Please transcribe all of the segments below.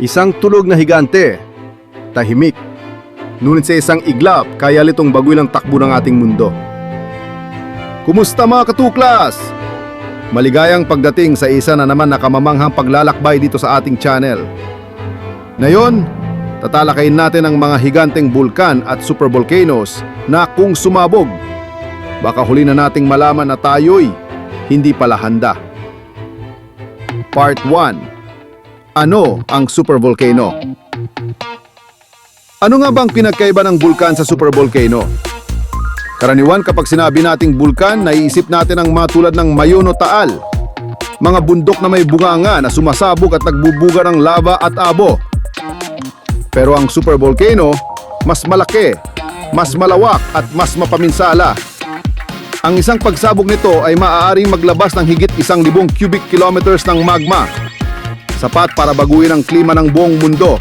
Isang tulog na higante, tahimik. Ngunit sa isang iglap, kaya litong bagoy lang takbo ng ating mundo. Kumusta mga katuklas? Maligayang pagdating sa isa na naman nakamamanghang paglalakbay dito sa ating channel. Ngayon, tatalakayin natin ang mga higanteng bulkan at supervolcanoes na kung sumabog, baka huli na nating malaman na tayo'y hindi pala handa. Part 1 Ano ang supervolcano? Ano nga bang pinagkaiba ng bulkan sa supervolcano? Karaniwan kapag sinabi nating bulkan, naiisip natin ang mga tulad ng Mayono Taal. Mga bundok na may bunganga na sumasabog at nagbubuga ng lava at abo. Pero ang supervolcano, mas malaki, mas malawak at mas mapaminsala. Ang isang pagsabog nito ay maaaring maglabas ng higit isang libong cubic kilometers ng magma. Sapat para baguhin ang klima ng buong mundo.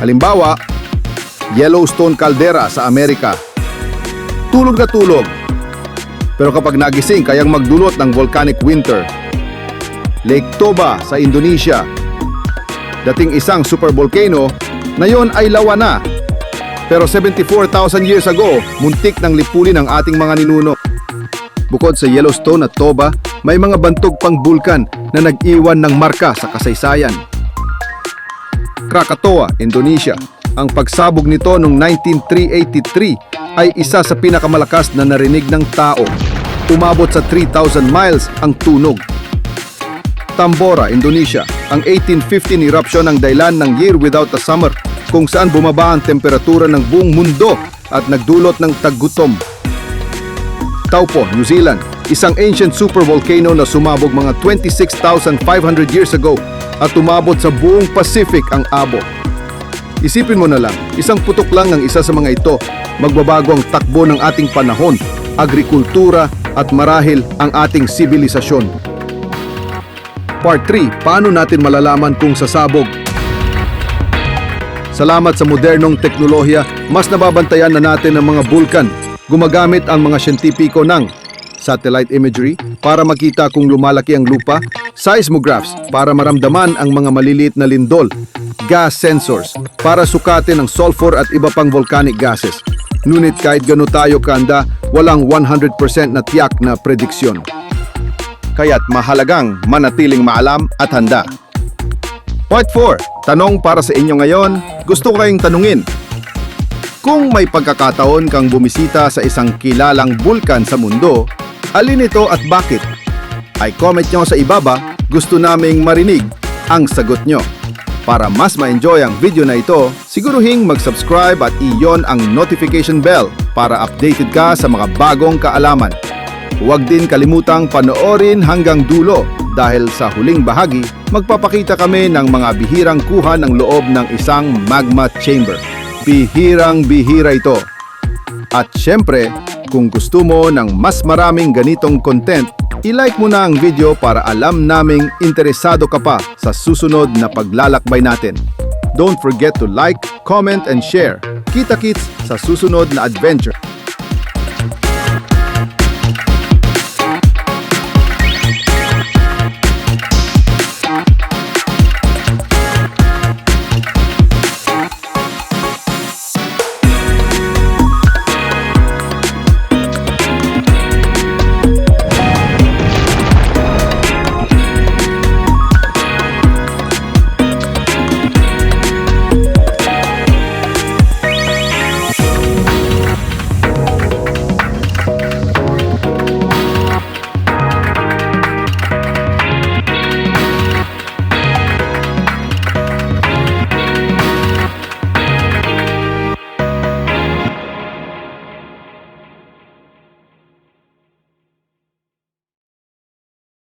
Halimbawa, Yellowstone Caldera sa Amerika. Tulog na tulog. Pero kapag nagising, kayang magdulot ng volcanic winter. Lake Toba sa Indonesia. Dating isang supervolcano, ngayon ay lawa na. Pero 74,000 years ago, muntik ng lipulin ang ating mga ninuno. Bukod sa Yellowstone at Toba, may mga bantog pang bulkan na nag-iwan ng marka sa kasaysayan. Krakatoa, Indonesia. Ang pagsabog nito noong 19383 ay isa sa pinakamalakas na narinig ng tao. Umabot sa 3,000 miles ang tunog. Tambora, Indonesia. Ang 1815 eruption ang dahilan ng Year Without a Summer kung saan bumaba ang temperatura ng buong mundo at nagdulot ng taggutom. Taupo, New Zealand. Isang ancient supervolcano na sumabog mga 26,500 years ago at umabot sa buong Pacific ang abo. Isipin mo na lang, isang putok lang ng isa sa mga ito, magbabago ang takbo ng ating panahon, agrikultura at marahil ang ating sibilisasyon. Part 3, paano natin malalaman kung sasabog? Salamat sa modernong teknolohiya, mas nababantayan na natin ang mga bulkan. Gumagamit ang mga siyentipiko ng satellite imagery para makita kung lumalaki ang lupa, seismographs para maramdaman ang mga maliliit na lindol, gas sensors para sukatin ang sulfur at iba pang volcanic gases. Ngunit kahit gano tayo kanda, walang 100% na tiyak na prediksyon. Kaya't mahalagang manatiling maalam at handa. Part 4. Tanong para sa inyo ngayon, gusto ko kayong tanungin. Kung may pagkakataon kang bumisita sa isang kilalang bulkan sa mundo, alin ito at bakit? Ay comment nyo sa ibaba, gusto naming marinig ang sagot nyo. Para mas ma-enjoy ang video na ito, siguruhing mag-subscribe at iyon ang notification bell para updated ka sa mga bagong kaalaman. Huwag din kalimutang panoorin hanggang dulo dahil sa huling bahagi, magpapakita kami ng mga bihirang kuha ng loob ng isang magma chamber. Bihirang bihira ito. At syempre, kung gusto mo ng mas maraming ganitong content, i-like mo na ang video para alam naming interesado ka pa sa susunod na paglalakbay natin. Don't forget to like, comment, and share. Kita-kits sa susunod na adventure.